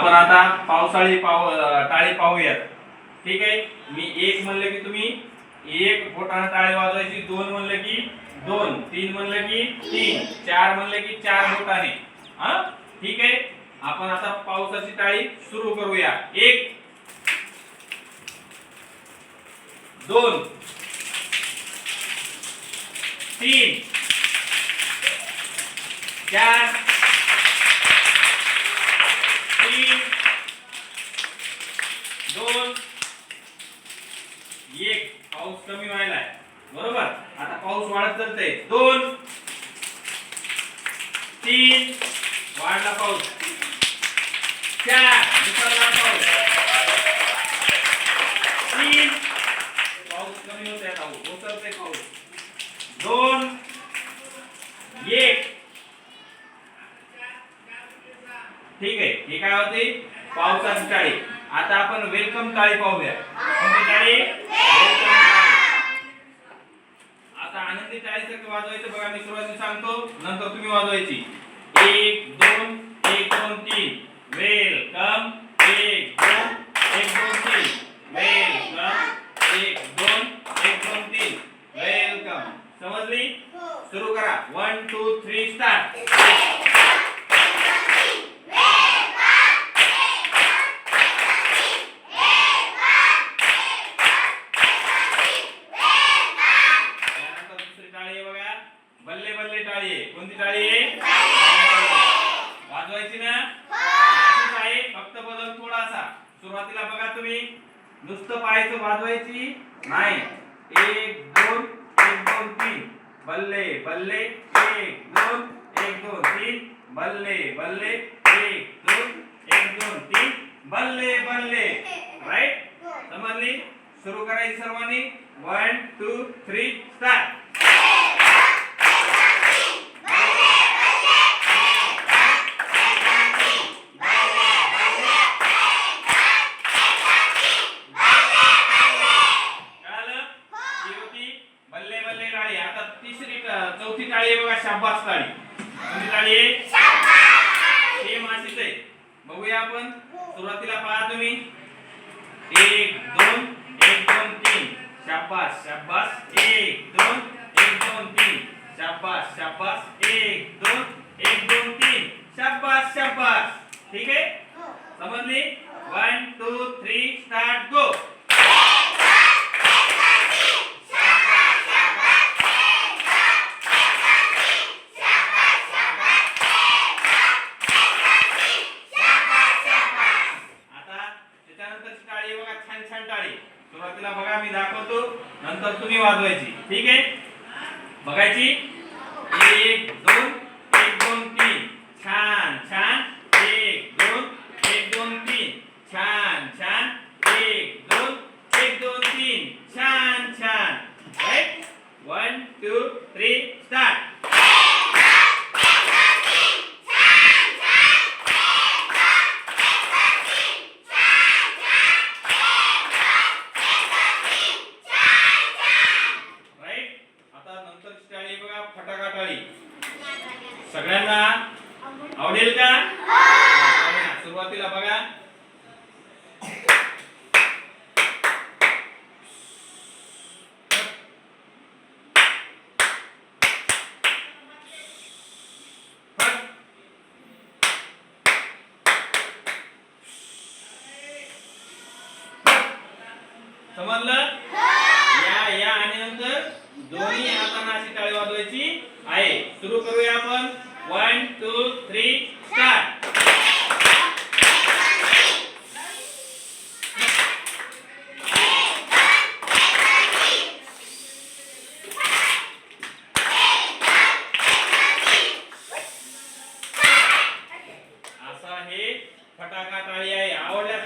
आपण आता पावसाळी पाव टाळी पाहूयात. ठीक आहे? मी एक म्हणलं की तुम्ही एक बोटाने टाळी वाजवायची दोन म्हणलं की दोन तीन म्हणलं की तीन चार म्हणलं की चार बोटाने. हा? ठीक आहे? आपण आता पावसाची टाळी सुरू करूया. एक दोन तीन चार तीन दोन एक. पाऊस कमी व्हायला बरोबर? आता पाऊस वाढत चालतंय. दोन तीन. वाढला पाऊस. चार. दुसरा पाऊस. तीन. पाऊस कमी होत आहे आता हो, हो ओसरतोय पाऊस. दोन एक ठीक आहे. ही काय होती? पावसाची टाळी. आता आपण वेलकम टाळी पाहूया. कोणती टाळी? वेलकम आता आनंदी टाळीचं वाजवायचं बघा. मी सुरुवातीला सांगतो नंतर तुम्ही वाजवायची. एक दोन एक दोन तीन. वेलकम एक दोन एक दोन तीन वेलकम एक दोन एक दोन तीन वेलकम समजली सुरू करा वन टू थ्री स्टार्ट त्यानंतर दुसरी टाळी आहे बघा बल्ले बल्ले टाळी वाजवायची ना? आहे फक्त बदल थोडासा. सुरुवातीला बघा तुम्ही. नुसतं पाहायचं वाजवायची? नाही. एक दोन एक दोन तीन. बल्ले बल्ले. एक दोन एक दोन तीन. बल्ले बल्ले. एक दोन एक दोन तीन. बल्ले बल्ले. राईट समजली? सुरू करायची सर्वांनी. वन टू थ्री स्टार्ट कळालं ही होती बल्ले बल्ले टाळी आता तिसरी टा- चौथी टाळी आहे बघा शाबास टाळी कोणती टाळी आहे सेम अशीच आहे. बघूया आपण. सुरुवातीला पहा तुम्ही. एक दोन एक दोन तीन. शाबास शाबास. एक दोन एक दोन तीन. शाबास शाबास. एक दोन एक दोन तीन. शाबास शाबास. ठीक आहे? समजली? One two three start go कंटाळी. सुरुवातीला बघा मी दाखवतो. नंतर तुम्ही वाजवायची. ठीक आहे? बघायची? एक दोन तीन छान छान एक दोन एक दोन तीन छान छान एक दोन एक दोन तीन छान छान right one two three start right आता नंतरची टाळी बघा फटाका टाळी. सगळ्यांना आवडेल का? सुरुवातीला बघा. समजलं? या या आणि नंतर? दोन्ही हातांना अशी टाळी वाजवायची आहे. सुरू करूया आपण. वन टू थ्री स्टार्ट असा हे फटाका टाळी आहे. आवडल्या